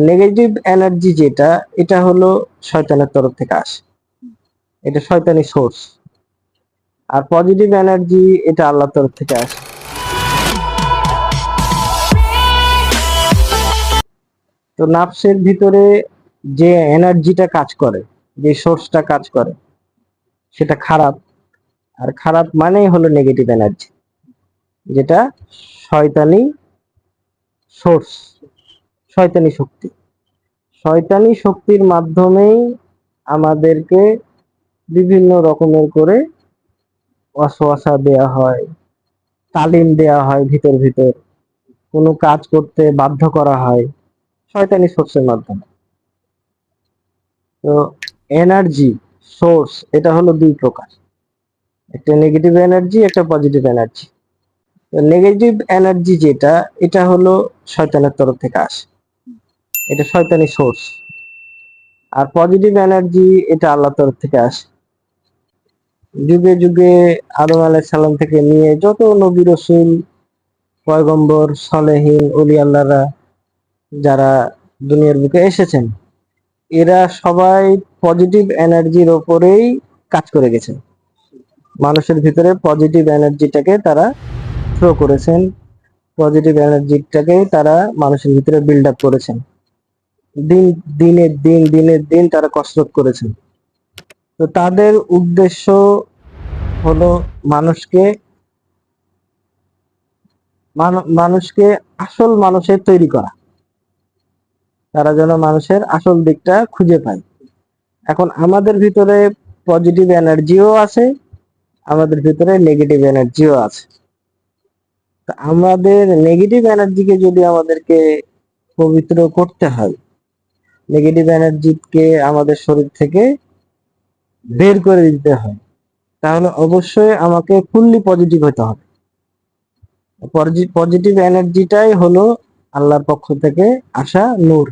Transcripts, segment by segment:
Negative energy যেটা, এটা হলো শয়তানের তরফ থেকে আসে। এটা শয়তানি সোর্স আর পজিটিভ এনার্জি এটা আল্লাহর তরফ থেকে আসে। তো নাফসের ভিতরে যে এনার্জিটা কাজ করে, যে সোর্সটা কাজ করে, সেটা খারাপ। আর খারাপ মানেই হলো নেগেটিভ এনার্জি যেটা শয়তানি সোর্স শয়তানি শক্তি। শয়তানি শক্তির মাধ্যমেই আমাদেরকে বিভিন্ন রকমের করে অসোয়াশা দেয়া হয়, তালিম দেয়া হয় ভিতর ভিতর, কোনো কাজ করতে বাধ্য করা হয় শয়তানি সোর্সের মাধ্যমে। তো এনার্জি, সোর্স, এটা হলো দুই প্রকার। একটা নেগেটিভ এনার্জি, একটা পজিটিভ এনার্জি। নেগেটিভ এনার্জি যেটা, এটা হলো শয়তানের তরফ থেকে আসে। এটা শয়তানি সোর্স আর পজিটিভ এনার্জি এটা আল্লাহ তরফ থেকে আসে। যুগে যুগে আদম আলাইহিস সালাম থেকে নিয়ে যত নবী রসুল, পয়গম্বর, সলেহীন অলি আল্লাহরা যারা দুনিয়ার বুকে এসেছেন, এরা সবাই পজিটিভ এনার্জির ওপরেই কাজ করে গেছেন। মানুষের ভিতরে পজিটিভ এনার্জিটাকে তারা থ্রো করেছেন পজিটিভ এনার্জিটাকে তারা মানুষের ভিতরে বিল্ড আপ করেছেন। দিন, দিনের দিন দিনের দিন তারা কসরত করেছেন তো তাদের উদ্দেশ্য হলো মানুষকে মানুষকে আসল মানুষের তৈরি করা। তারা যেন মানুষের আসল দিকটা খুঁজে পায়। এখন আমাদের ভিতরে পজিটিভ এনার্জিও আছে, আমাদের ভিতরে নেগেটিভ এনার্জিও আছে। আমাদের নেগেটিভ এনার্জিকে যদি আমাদেরকে পবিত্র করতে হয় নেগেটিভ এনার্জিকে আমাদের শরীর থেকে বের করে দিতে হয়। তাহলে অবশ্যই আমাকে ফুললি পজিটিভ হতে হবে। পজিটিভ এনার্জিটাই হলো আল্লাহর পক্ষ থেকে আসা নূর।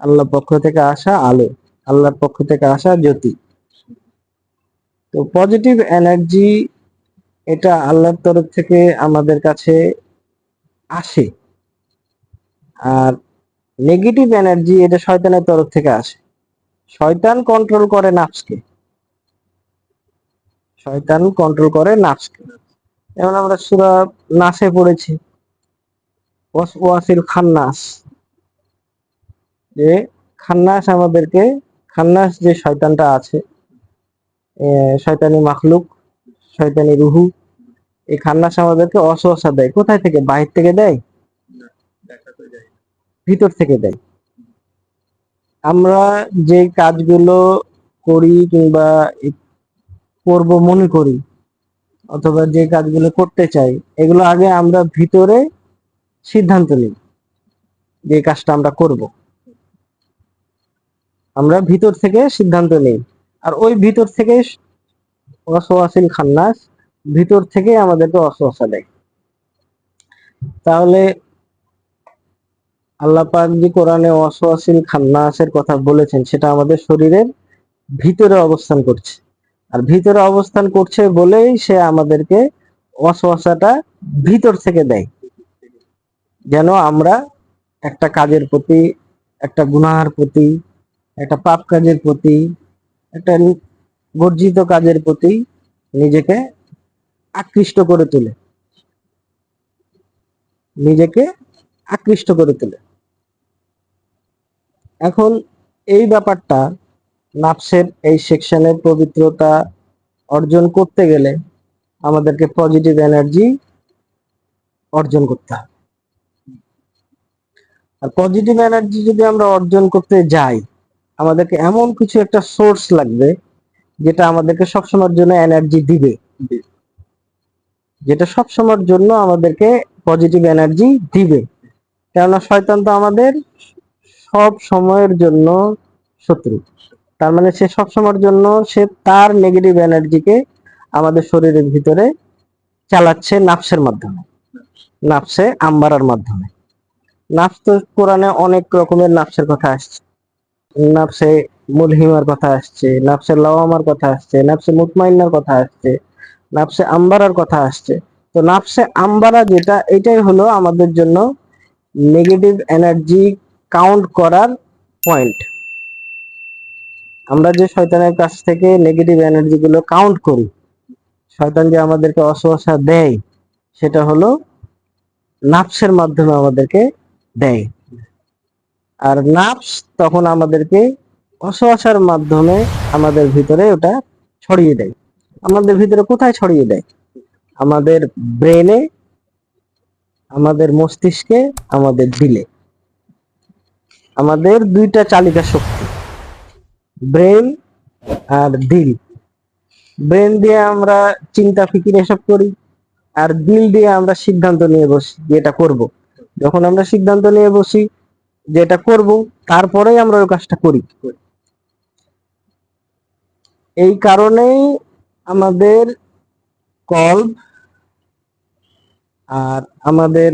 আল্লাহর পক্ষ থেকে আসা আলো। আল্লাহর পক্ষ থেকে আসা জ্যোতি। তো পজিটিভ এনার্জি এটা আল্লাহর তরফ থেকে আমাদের কাছে আসে। আর নেগেটিভ এনার্জি এটা শয়তানের তরফ থেকে আসে। শয়তান কন্ট্রোল করে নাফসকে। শয়তান কন্ট্রোল করে নাফসকে। যেমন আমরা সুরা নাসে পড়েছি। ওয়াস- ওয়াসিল খান্নাস। যে খান্নাস আমাদেরকে, খান্নাস যে শয়তানটা আছে শয়তানি মাখলুক, শয়তানি রুহু, এই খান্নাস আমাদেরকে অসহসা দেয়। কোথায় থেকে? বাহির থেকে দেয়? ভিতর থেকে দেয়। আমরা যে কাজগুলো করি কিংবা করব মনে করি, অথবা যে কাজগুলো করতে চাই, এগুলো আগে আমরা ভিতরে সিদ্ধান্ত নিই যে কাজটা আমরা করব। আমরা ভিতর থেকে সিদ্ধান্ত নিই। আর ওই ভিতর থেকে অসওয়াসিল খান্নাস ভিতর থেকে আমাদেরকে অসহসা দেয়। তাহলে আল্লাহ পাক যে কোরআনে অসওয়াসিল খান্নাসের কথা বলেছেন, সেটা আমাদের শরীরের ভিতরে অবস্থান করছে। আর ভিতরে অবস্থান করছে বলেই সে আমাদেরকে অসওয়াসাটা ভিতর থেকে দেয়। যেন আমরা একটা কাজের প্রতি, একটা গুনাহার প্রতি, একটা পাপ কাজের প্রতি, একটা বর্জিত কাজের প্রতি নিজেকে আকৃষ্ট করে তোলে। নিজেকে আকৃষ্ট করে তোলে। এখন এই ব্যাপারটা নাফসের এই সেকশনের পবিত্রতা অর্জন করতে গেলে আমাদেরকে পজিটিভ এনার্জি অর্জন করতে হবে। আর পজিটিভ এনার্জি যদি আমরা অর্জন করতে যাই আমাদেরকে এমন কিছু একটা সোর্স লাগবে যেটা আমাদেরকে সবসময়ের জন্য এনার্জি দিবে। যেটা সবসময়ের জন্য আমাদেরকে পজিটিভ এনার্জি দিবে। কেননা শয়তান তো আমাদের সব সময়ের জন্য শত্রু। তার মানে সে সব সময়ের জন্য সে তার নেগেটিভ এনার্জিকে আমাদের শরীরের ভিতরে চালাচ্ছে নাফসের মাধ্যমে, নাফসে আম্বারার মাধ্যমে। নাফস তো কোরআনে অনেক রকমের নাফসের কথা আসছে। নাফসে মুলহিমার কথা আসছে, নাফসে লাওয়ামার কথা আসছে, নাফসে মুতমাইনার কথা আসছে, নাফসে আম্বারার কথা আসছে। তো নাফসে আম্বারা যেটা, এটাই হলো আমাদের জন্য নেগেটিভ এনার্জি কাউন্ট করার পয়েন্ট আমরা যে শয়তানের কাছ থেকে নেগেটিভ এনার্জি গুলো কাউন্ট করি, শয়তান যে আমাদেরকে অসহসা দেয়, সেটা হলো নাফসের মাধ্যমে আমাদেরকে দেয়। আর নাফস তখন আমাদেরকে অসহসার মাধ্যমে আমাদের ভিতরে ওটা ছড়িয়ে দেয়। আমাদের ভিতরে কোথায় ছড়িয়ে দেয়? আমাদের ব্রেনে আমাদের মস্তিষ্কে, আমাদের দিলে। আমাদের দুইটা চালিকা শক্তি ব্রেন আর দিল। ব্রেন দিয়ে আমরা চিন্তা, ফিকির এসব করি আর দিল দিয়ে আমরা সিদ্ধান্ত নিয়ে বসি যে এটা করব। যখন আমরা সিদ্ধান্ত নিয়ে বসি যে এটা করব, তারপরেই আমরা ওই কাজটা করি। এই কারণেই আমাদের কল্প আর আমাদের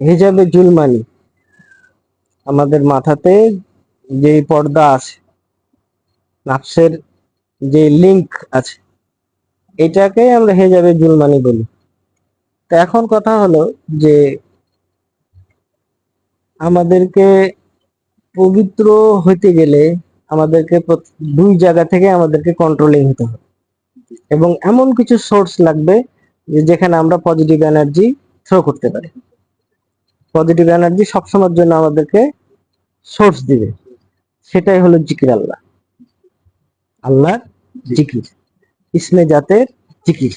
হিজাবে জুলমানি আমাদের মাথাতে যে পর্দা আছে নাফসের যে লিংক আছে এটাকে আমরা হেজাবে জুলমানি বলি। তো এখন কথা হলো যে আমাদেরকে পবিত্র হইতে গেলে আমাদেরকে দুই জায়গা থেকে আমাদেরকে কন্ট্রোলিং হতে হবে। এবং এমন কিছু সোর্স লাগবে যেখানে আমরা পজিটিভ এনার্জি থ্রো করতে পারি। পজিটিভ এনার্জি সবসময়ের জন্য আমাদেরকে সোর্স দিবে। সেটাই হলো জিকির আল্লাহ। আল্লাহর জিকির। ইসমে জাতের জিকির।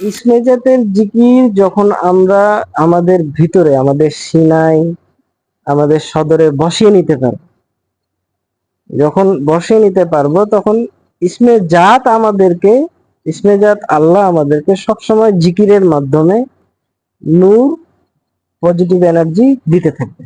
ইসমে জাতের জিকির যখন আমরা আমাদের ভিতরে, আমাদের সিনাই, আমাদের সদরে বসিয়ে নিতে পারব। যখন বসিয়ে নিতে পারব, তখন ইসমে জাত আমাদেরকে, ইসমে জাত আল্লাহ আমাদেরকে সবসময় জিকিরের মাধ্যমে নূর পজিটিভ এনার্জি দিতে থাকবে।